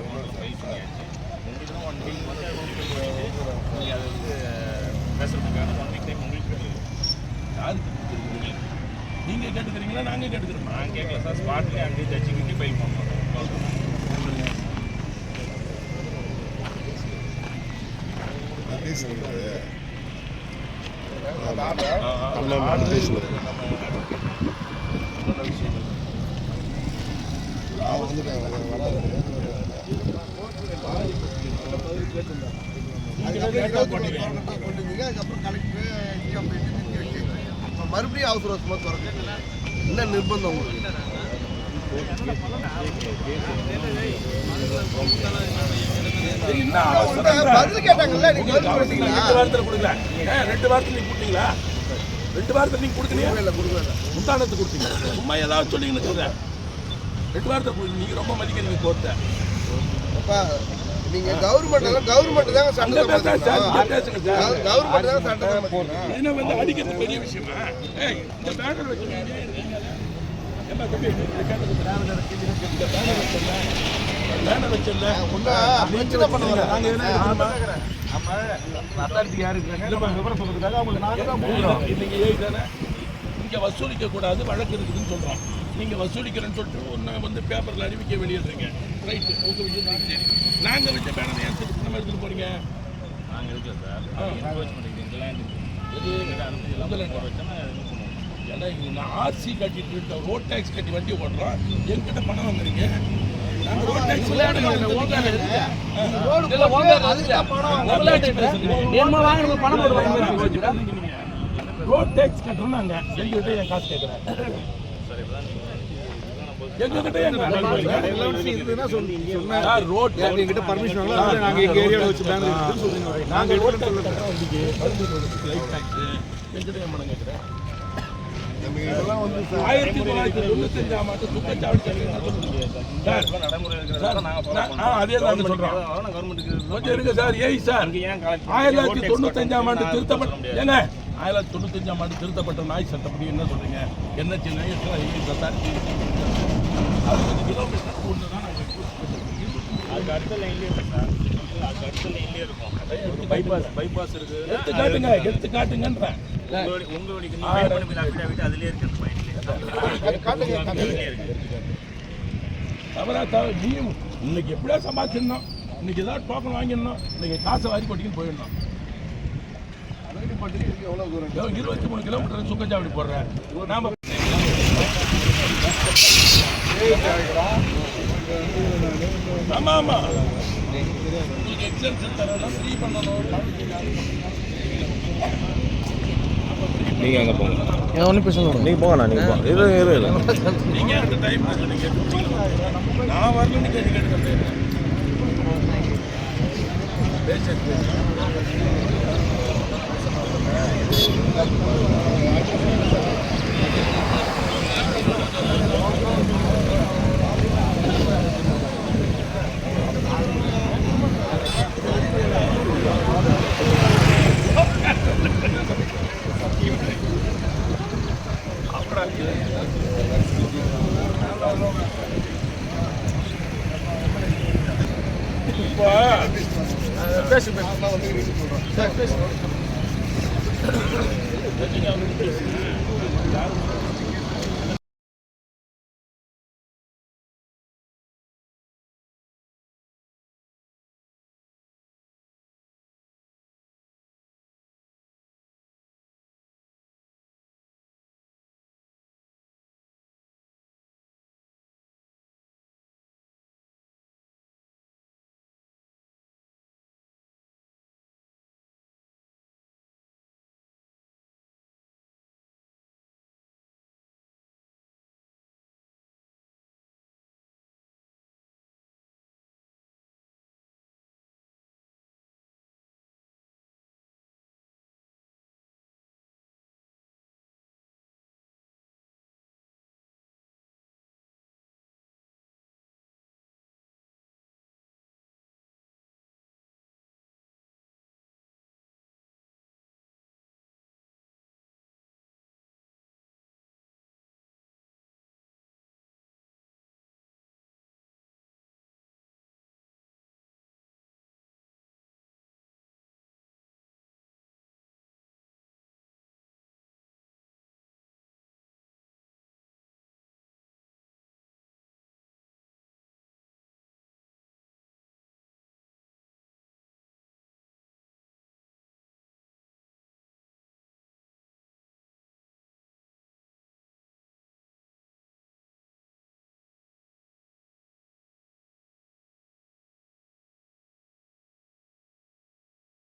எல்லாருக்கும் one week வந்து நீங்கள் வந்து பேசுறதுக்கான ஒன் வீக் டைம் உங்களுக்கு கிடையாது யாருக்கு கொடுத்துருக்கீங்க நீங்க கேட்டுக்கிறீங்களா நாங்க கேட்டுக்கிறோமா நான் கேட்கல சார் ஸ்பாட்லேயே அங்கே ஜட்ஜி கிட்டே ஃபைல் பண்ணோம் கொண்டுங்க அதுக்கப்புறம் கலெக்டர் எக்ஸாம் போயிட்டு நிறுத்தி வச்சு இப்போ மறுபடியும் அவசர அவசரமாக திறக்க என்ன நிர்பந்தம் உங்களுக்கு என்ன அவசரம் பதில் கேட்டாங்கல்ல நீங்க ரெண்டு வாரத்தில் கொடுக்கல ஏன் ரெண்டு வாரத்தில் நீங்க கொடுத்தீங்களா? ரெண்டு வாரத்தில் நீங்க கொடுக்கலையா இல்லை கொடுக்கல முந்தானத்து கொடுத்தீங்க சும்மா ஏதாவது சொன்னீங்கன்னு சொல்றேன். ரெண்டு வாரத்தை கொடுங்க நீங்க ரொம்ப மதிக்கிறீங்க கோர்த்தை. அப்பா நீங்க கவர்மெண்ட் எல்லாம் கவர்மெண்ட் தாங்க சார் கவர்மெண்ட் தான் மாத்தணும். என்ன வந்து அடிக்கிறது பெரிய விஷயமா? இந்த பேனர் வச்சுங்க இங்க வசூலிக்க கூடாது வழக்கு இருக்குதுன்னு சொல்றோம். நீங்க வசூலிக்கிறேன்னு சொல்லிட்டு ஒன்று வந்து பேப்பர்ல அறிவிக்க வெளியிடுறீங்க ரைட்டு உங்க விஷயம் எனக்கு தெரியும் நாங்க வச்ச பேனர் ஏன் திருப்பி நம்ம எடுத்துட்டு போறீங்க நாங்கள் இருக்கல சார் ஏன்னா இங்க நான் ஆர்சி கட்டிட்டு இருக்கேன் ரோட் டேக்ஸ் கட்டி வண்டி ஓட்டுறோம் என்கிட்ட பணம் வாங்குறீங்க? நாங்க ரோட் டேக்ஸ் ரோட் டேக்ஸ் கட்டுறோம் நாங்க. எங்ககிட்ட என் காசு கேட்குறேன் எங்ககிட்ட ரோட் பர்மிஷன் நாங்க எங்க வச்சு நாங்க ஆயிரத்தி தொள்ளாயிரத்தி தொண்ணூத்தஞ்சாம் ஆண்டு சார் சார், இருங்க சார் ஏய் சார் ஆயிரத்தி தொள்ளாயிரத்தி தொண்ணூத்தஞ்சாம் ஆண்டு திருத்தப்பட்ட ஏங்க ஆயிரத்தி தொள்ளாயிரத்தி தொண்ணூத்தஞ்சாம் ஆண்டு திருத்தப்பட்ட நாய் சட்டப்படி என்ன சொல்றீங்க? என்ன சின்ன கிலோமீட்டர் ஒன்று தான் அதுக்கு அடுத்த லைன்லேயே இருக்கும் சார் அதுக்கு அடுத்த லைன்லேயே இருக்கும் பைபாஸ் பைபாஸ் இருக்குது எடுத்து காட்டுங்க எடுத்து காட்டுங்கன்றேன் உங்களுடைய உங்களுடைய அதுலேயே இருக்கு தவறா இன்னைக்கு எப்படியா சம்பாதிச்சிடணும் இன்னைக்கு ஏதாவது டோக்கன் வாங்கிடணும் இன்னைக்கு காசை வாரி கொட்டிக்கின்னு போயிடணும் தூரம் இருபத்தி மூணு கிலோமீட்டர் சுக்கச்சாவடி போடுறேன் நாம ஆமா ஆமா நீங்க எக்ஸம்ஷன் தரணும் ஃப்ரீ பண்ணணும். நீங்கள் அங்கே போங்க. ஒன்றும் பேசணும் நீங்கள் போங்கண்ணா நீங்கள் போங்க இரு இரு இரு நீங்க அந்த டைம் நான் கேட்டு கேட்டு பேசுறது இப்போ பேசு பேசு